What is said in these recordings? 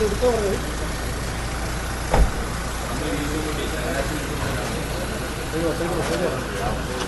എടുത്തോ പറഞ്ഞത് Gracias.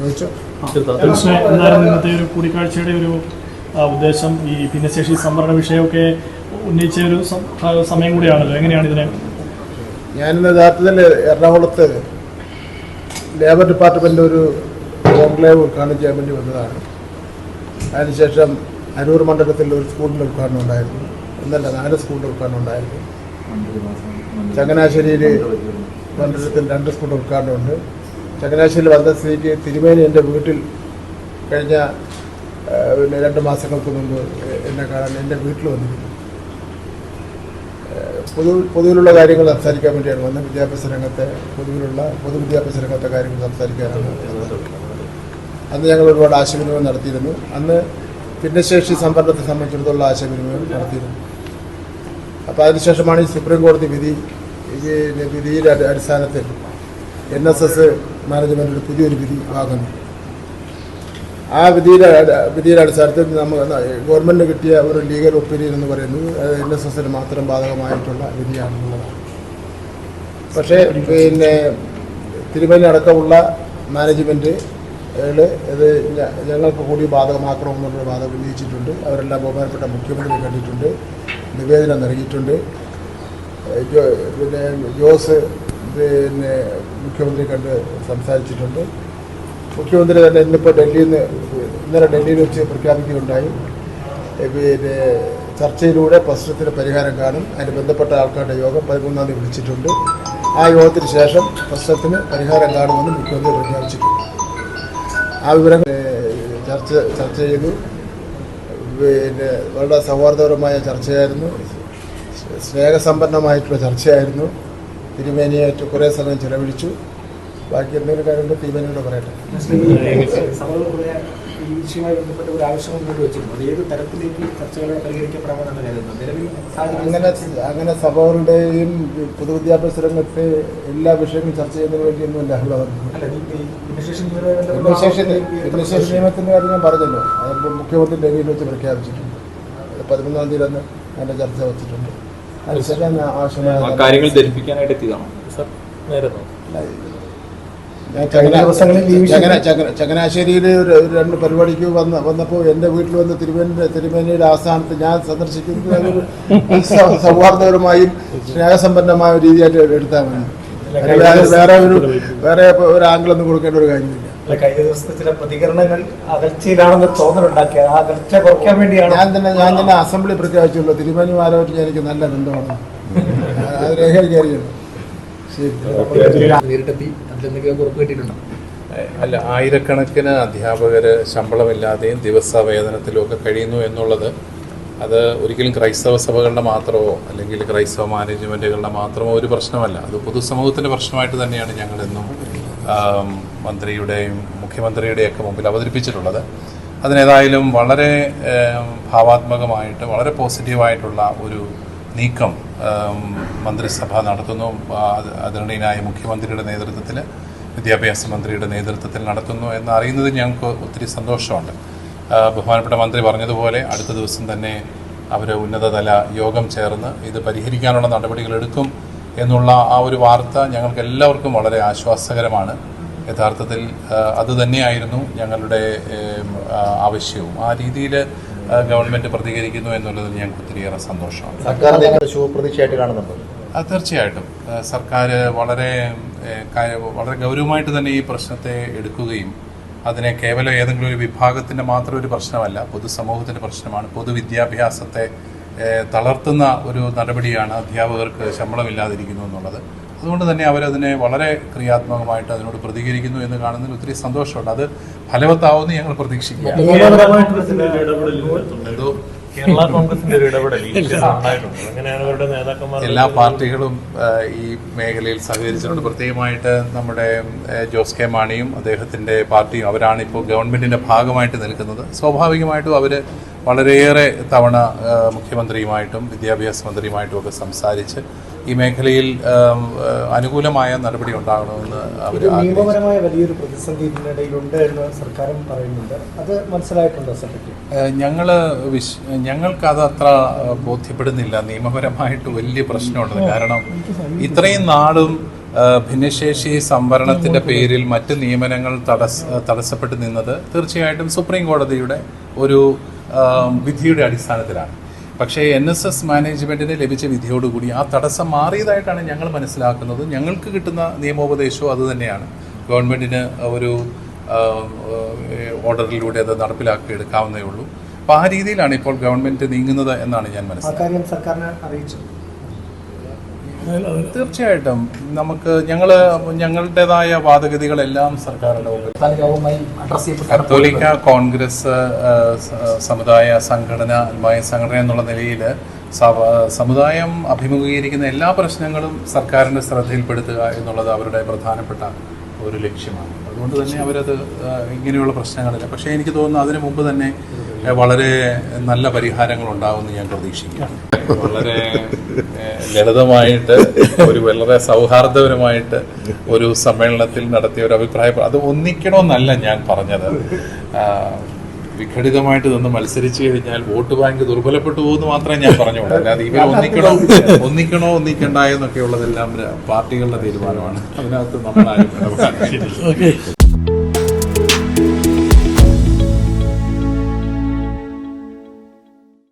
എന്നാലും ഇന്നത്തെ ഒരു കൂടിക്കാഴ്ചയുടെ ഒരു ഉദ്ദേശം ഈ ഭിന്നശേഷി സംവരണ വിഷയമൊക്കെ ഉന്നയിച്ച ഒരു സമയം കൂടിയാണല്ലോ. എങ്ങനെയാണ് ഇതിനെ? ഞാൻ ഞാനിന്ന് യഥാർത്ഥത്തിൽ എറണാകുളത്ത് ലേബർ ഡിപ്പാർട്ട്മെന്റ് ഒരു കോൺക്ലേവ് ഉദ്ഘാടനം ചെയ്യാൻ വേണ്ടി വന്നതാണ്. അതിനുശേഷം അരൂർ മണ്ഡലത്തിൽ ഒരു സ്കൂളിന്റെ ഉദ്ഘാടനം ഉണ്ടായിരുന്നു. ഒന്നല്ല നാല് സ്കൂളിന്റെ ഉദ്ഘാടനം ഉണ്ടായിരുന്നു. ചങ്ങനാശ്ശേരിയിൽ മണ്ഡലത്തിൽ രണ്ട് സ്കൂളിന്റെ ഉദ്ഘാടനമുണ്ട് ചങ്ങനാശ്ശേരിയിൽ വന്ന സ്ഥിതിക്ക് തിരുമേനി എന്റെ വീട്ടിൽ കഴിഞ്ഞ പിന്നെ രണ്ട് മാസങ്ങൾക്ക് മുമ്പ് എന്നെ കാണാൻ എന്റെ വീട്ടിൽ വന്നിരുന്നു. പൊതു പൊതുവിലുള്ള കാര്യങ്ങൾ സംസാരിക്കാൻ വേണ്ടിയാണ് വന്ന വിദ്യാഭ്യാസ രംഗത്തെ പൊതുവിലുള്ള പൊതുവിദ്യാഭ്യാസ രംഗത്തെ കാര്യങ്ങൾ സംസാരിക്കാനാണ് അന്ന് ഞങ്ങൾ ഒരുപാട് ആശയവിനിമയം നടത്തിയിരുന്നു. അന്ന് ഭിന്നശേഷി സംവരണത്തെ സംബന്ധിച്ചിടത്തോളം ആശയവിനിമയം നടത്തിയിരുന്നു. അപ്പോൾ അതിനുശേഷമാണ് ഈ സുപ്രീം കോടതി വിധി ഈ വിധിയുടെ അടി- അടിസ്ഥാനത്തിൽ എൻ എസ് എസ് മാനേജ്മെന്റിന് പുതിയൊരു വിധി വാങ്ങുന്നു ആ വിധിയുടെ വിധിയുടെ അടിസ്ഥാനത്തിൽ നമ്മൾ ഗവൺമെന്റ് കിട്ടിയ ഒരു ലീഗൽ ഒപ്പീനിയൻ എന്ന് പറയുന്നത് എൻ എസ് എസിന് മാത്രം ബാധകമായിട്ടുള്ള വിധിയാണെന്നുള്ളതാണ്. പക്ഷേ പിന്നെ തിരുമല അടക്കമുള്ള മാനേജ്മെന്റ് ഇത് ഞങ്ങൾക്ക് കൂടി ബാധകമാക്കണമെന്നുള്ള ബാധ ഉന്നയിച്ചിട്ടുണ്ട്. അവരെല്ലാം ബഹുമാനപ്പെട്ട മുഖ്യമന്ത്രി കണ്ടിട്ടുണ്ട്. നിവേദനം നൽകിയിട്ടുണ്ട്. പിന്നെ ജോസ് പിന്നെ മുഖ്യമന്ത്രി കണ്ട് സംസാരിച്ചിട്ടുണ്ട്. മുഖ്യമന്ത്രി തന്നെ ഇന്നിപ്പോൾ ഡൽഹിയിൽ നിന്ന് ഇന്നലെ ഡൽഹിയിൽ വെച്ച് പ്രഖ്യാപിക്കുകയുണ്ടായി. പിന്നെ ചർച്ചയിലൂടെ പ്രശ്നത്തിന് പരിഹാരം കാണും. അതിന് ബന്ധപ്പെട്ട ആൾക്കാരുടെ യോഗം പതിമൂന്നാം തീയതി വിളിച്ചിട്ടുണ്ട്. ആ യോഗത്തിന് ശേഷം പ്രശ്നത്തിന് പരിഹാരം കാണുമെന്ന് മുഖ്യമന്ത്രി പ്രഖ്യാപിച്ചിട്ടുണ്ട്. ആ വിവരം ചർച്ച ചർച്ച ചെയ്തു. പിന്നെ വളരെ സൗഹാർദ്ദപരമായ ചർച്ചയായിരുന്നു. സ്നേഹസമ്പന്നമായിട്ടുള്ള ചർച്ചയായിരുന്നു. തിരുമേനിയായിട്ട് കുറേ സമയം ചിലവഴിച്ചു. ബാക്കി എന്തെങ്കിലും കാര്യങ്ങൾ തിരുമേനിയോട് പറയട്ടെ. സഭകൾക്കുള്ള ഈ വിഷയവുമായി ബന്ധപ്പെട്ട ഒരു ആവശ്യം മുന്നോട്ട് വെച്ചിരുന്നു. അത് ഏത് തരത്തിലേക്ക് ചർച്ചകളെ പരിഹരിക്കപ്പെടാമെന്നാണ് കരുതുന്നത് നിലവിൽ അങ്ങനെ അങ്ങനെ സഭകളുടെയും പൊതുവിദ്യാഭ്യാസ രംഗത്തെ എല്ലാ വിഷയങ്ങളും ചർച്ച ചെയ്യുന്നതിന് വേണ്ടിയൊന്നുമല്ല ഭിന്നശേഷി നിയമത്തിന്റെ കാര്യം ഞാൻ പറഞ്ഞല്ലോ. മുഖ്യമന്ത്രി ഡൽഹിയിൽ വെച്ച് പ്രഖ്യാപിച്ചിട്ടുണ്ട്. പതിമൂന്നാം തീയതി തന്നെ അതിന്റെ ചർച്ച വെച്ചിട്ടുണ്ട്. കാര്യങ്ങൾ ധരിപ്പിക്കാനായിട്ട് എത്തിയതാണോ? നേരെ ചങ്ങനാശ്ശേരിയിൽ ഒരു ഒരു രണ്ട് പരിപാടിക്ക് വന്ന വന്നപ്പോൾ എന്റെ വീട്ടിൽ വന്ന് തിരുമേനി തിരുമേനിയുടെ ആസ്ഥാനത്ത് ഞാൻ സന്ദർശിക്കുന്നത് അതൊരു സൗഹാർദ്ദപരമായും സ്നേഹസമ്പന്നമായ രീതിയായിട്ട് എടുത്താൽ മതി. വേറെ ഒരു വേറെ ഒരു ഒരു ആംഗിളൊന്നും കൊടുക്കേണ്ട ഒരു കാര്യമില്ല. അല്ല, കഴിഞ്ഞ ദിവസത്തെ ചില പ്രതികരണങ്ങൾ അകൽച്ചയിലാണെന്ന് തോന്നലുണ്ടാക്കിയ ആ അകൽച്ച കുറയ്ക്കാൻ വേണ്ടിയാണ്? ഞാൻ തന്നെ ഞാൻ തന്നെ അസംബ്ലി പ്രഖ്യാപിച്ചുള്ളൂ തിരുമേനിമാരായിട്ട് എനിക്ക് നല്ല ബന്ധമാണ്. അത് കിട്ടിയിട്ടുണ്ടോ? അല്ല ആയിരക്കണക്കിന് അധ്യാപകർ ശമ്പളമില്ലാതെയും ദിവസവേതനത്തിലും ഒക്കെ കഴിയുന്നു എന്നുള്ളത് അത് ഒരിക്കലും ക്രൈസ്തവ സഭകളുടെ മാത്രമോ അല്ലെങ്കിൽ ക്രൈസ്തവ മാനേജ്മെന്റുകളുടെ മാത്രമോ ഒരു പ്രശ്നമല്ല. അത് പൊതുസമൂഹത്തിന്റെ പ്രശ്നമായിട്ട് തന്നെയാണ് ഞങ്ങളെന്നും ആം, മന്ത്രിയുടെയും മുഖ്യമന്ത്രിയുടെയൊക്കെ മുമ്പിൽ അവതരിപ്പിച്ചിട്ടുള്ളത്. അതിനേതായാലും വളരെ ഭാവാത്മകമായിട്ട് വളരെ പോസിറ്റീവായിട്ടുള്ള ഒരു നീക്കം മന്ത്രിസഭ നടത്തുന്നു. ആദരണീയനായ മുഖ്യമന്ത്രിയുടെ നേതൃത്വത്തിൽ വിദ്യാഭ്യാസ മന്ത്രിയുടെ നേതൃത്വത്തിൽ നടത്തുന്നു എന്ന് അറിയുന്നതിൽ ഞങ്ങൾക്ക് ഒത്തിരി സന്തോഷമുണ്ട്. ബഹുമാനപ്പെട്ട മന്ത്രി പറഞ്ഞതുപോലെ അടുത്ത ദിവസം തന്നെ അവർ ഉന്നതതല യോഗം ചേർന്ന് ഇത് പരിഹരിക്കാനുള്ള നടപടികൾ എടുക്കും എന്നുള്ള ആ ഒരു വാർത്ത ഞങ്ങൾക്ക് എല്ലാവർക്കും വളരെ ആശ്വാസകരമാണ്. യഥാർത്ഥത്തിൽ അത് തന്നെയായിരുന്നു ഞങ്ങളുടെ ആവശ്യവും. ആ രീതിയിൽ ഗവൺമെന്റ് പ്രതികരിക്കുന്നു എന്നുള്ളതിൽ ഞങ്ങൾക്ക് ഒത്തിരിയേറെ സന്തോഷമാണ്. തീർച്ചയായിട്ടും. സർക്കാർ വളരെ വളരെ ഗൗരവമായിട്ട് തന്നെ ഈ പ്രശ്നത്തെ എടുക്കുകയും അതിനെ കേവലം ഏതെങ്കിലും ഒരു വിഭാഗത്തിന്റെ മാത്രം ഒരു പ്രശ്നമല്ല പൊതുസമൂഹത്തിന്റെ പ്രശ്നമാണ് പൊതുവിദ്യാഭ്യാസത്തെ തളർത്തുന്ന ഒരു നടപടിയാണ് അധ്യാപകർക്ക് ശമ്പളമില്ലാതിരിക്കുന്നു എന്നുള്ളത്. അതുകൊണ്ട് തന്നെ അവരതിനെ വളരെ ക്രിയാത്മകമായിട്ട് അതിനോട് പ്രതികരിക്കുന്നു എന്ന് കാണുന്നതിൽ ഒത്തിരി സന്തോഷമുണ്ട്. അത് ഫലവത്താവുമെന്ന് ഞങ്ങൾ പ്രതീക്ഷിക്കുക എന്തോ കേരള കോൺഗ്രസിന്റെ ഒരു ഇടപെടൽ ഈ വിഷയത്തിൽ ഉണ്ടായിട്ടുണ്ട്. അങ്ങനെയാണ് അവരുടെ നേതാക്കന്മാർ എല്ലാ പാർട്ടികളും ഈ മേഖലയിൽ സഹകരിച്ചിട്ടുണ്ട്. പ്രത്യേകമായിട്ട് നമ്മുടെ ജോസ് കെ മാണിയും അദ്ദേഹത്തിന്റെ പാർട്ടിയും അവരാണ് ഇപ്പോൾ ഗവൺമെന്റിന്റെ ഭാഗമായിട്ട് നിൽക്കുന്നത്. സ്വാഭാവികമായിട്ടും അവർ വളരെയേറെ തവണ മുഖ്യമന്ത്രിയുമായിട്ടും വിദ്യാഭ്യാസ മന്ത്രിയുമായിട്ടും ഒക്കെ സംസാരിച്ച് ഈ മേഖലയിൽ അനുകൂലമായ നടപടി ഉണ്ടാകണമെന്ന് അവർ നിയമപരമായ വലിയൊരു പ്രതിസന്ധി ഇതിനിടയിലുണ്ട് എന്ന് സർക്കാരും പറയുന്നുണ്ട്. അത് മനസ്സിലായിട്ടുണ്ടോ സെക്രട്ടറി? ഞങ്ങൾ വിശ് ഞങ്ങൾക്കത് അത്ര ബോധ്യപ്പെടുന്നില്ല. നിയമപരമായിട്ട് വലിയ പ്രശ്നമുണ്ട് കാരണം ഇത്രയും നാളും ഭിന്നശേഷി സംവരണത്തിന്റെ പേരിൽ മറ്റ് നിയമനങ്ങൾ തടസ്സ തടസ്സപ്പെട്ട് നിന്നത് തീർച്ചയായിട്ടും സുപ്രീം കോടതിയുടെ ഒരു വിധിയുടെ അടിസ്ഥാനത്തിലാണ്. പക്ഷേ എൻ എസ് എസ് മാനേജ്മെന്റിന് ലഭിച്ച വിധിയോടുകൂടി ആ തടസ്സം മാറിയതായിട്ടാണ് ഞങ്ങൾ മനസ്സിലാക്കുന്നത്. ഞങ്ങൾക്ക് കിട്ടുന്ന നിയമോപദേശവും അതുതന്നെയാണ് ഗവൺമെന്റിന് ഒരു ഓർഡറിലൂടെ അത് നടപ്പിലാക്കി എടുക്കാവുന്നേ ഉള്ളൂ. അപ്പോൾ ആ രീതിയിലാണ് ഇപ്പോൾ ഗവൺമെന്റ് നീങ്ങുന്നത് എന്നാണ് ഞാൻ മനസ്സിലാക്കുന്നത്. സർക്കാരിനെ അറിയിച്ചു. തീർച്ചയായിട്ടും. നമുക്ക് ഞങ്ങൾ ഞങ്ങളുടേതായ വാദഗതികളെല്ലാം സർക്കാരിന്റെ കത്തോലിക്ക കോൺഗ്രസ് സമുദായ സംഘടന അൽമായ സംഘടന എന്നുള്ള നിലയിൽ സമുദായം അഭിമുഖീകരിക്കുന്ന എല്ലാ പ്രശ്നങ്ങളും സർക്കാരിന്റെ ശ്രദ്ധയിൽപ്പെടുത്തുക എന്നുള്ളത് അവരുടെ പ്രധാനപ്പെട്ട ഒരു ലക്ഷ്യമാണ്. അതുകൊണ്ട് തന്നെ അവരത് ഇങ്ങനെയുള്ള പ്രശ്നങ്ങളില്ല. പക്ഷേ എനിക്ക് തോന്നുന്നു അതിനു മുമ്പ് തന്നെ വളരെ നല്ല പരിഹാരങ്ങൾ ഉണ്ടാവുമെന്ന് ഞാൻ പ്രതീക്ഷിക്കുകയാണ് വളരെ ലളിതമായിട്ട് ഒരു വളരെ സൗഹാർദ്ദപരമായിട്ട് ഒരു സമ്മേളനത്തിൽ നടത്തിയ ഒരു അഭിപ്രായം അത് ഒന്നിക്കണമെന്നല്ല ഞാൻ പറഞ്ഞത്. ആ, വിഘടിതമായിട്ട് നിന്ന് മത്സരിച്ചു കഴിഞ്ഞാൽ വോട്ട് ബാങ്ക് ദുർബലപ്പെട്ടു പോകുമെന്ന് മാത്രമേ ഞാൻ പറഞ്ഞുള്ളൂ. അല്ലാതെ ഇവർ ഒന്നിക്കണോ ഒന്നിക്കണോ ഒന്നിക്കണ്ട ഉള്ളതെല്ലാം പാർട്ടികളുടെ തീരുമാനമാണ്. അതിനകത്ത് നമ്മൾ ആരും ഓക്കെ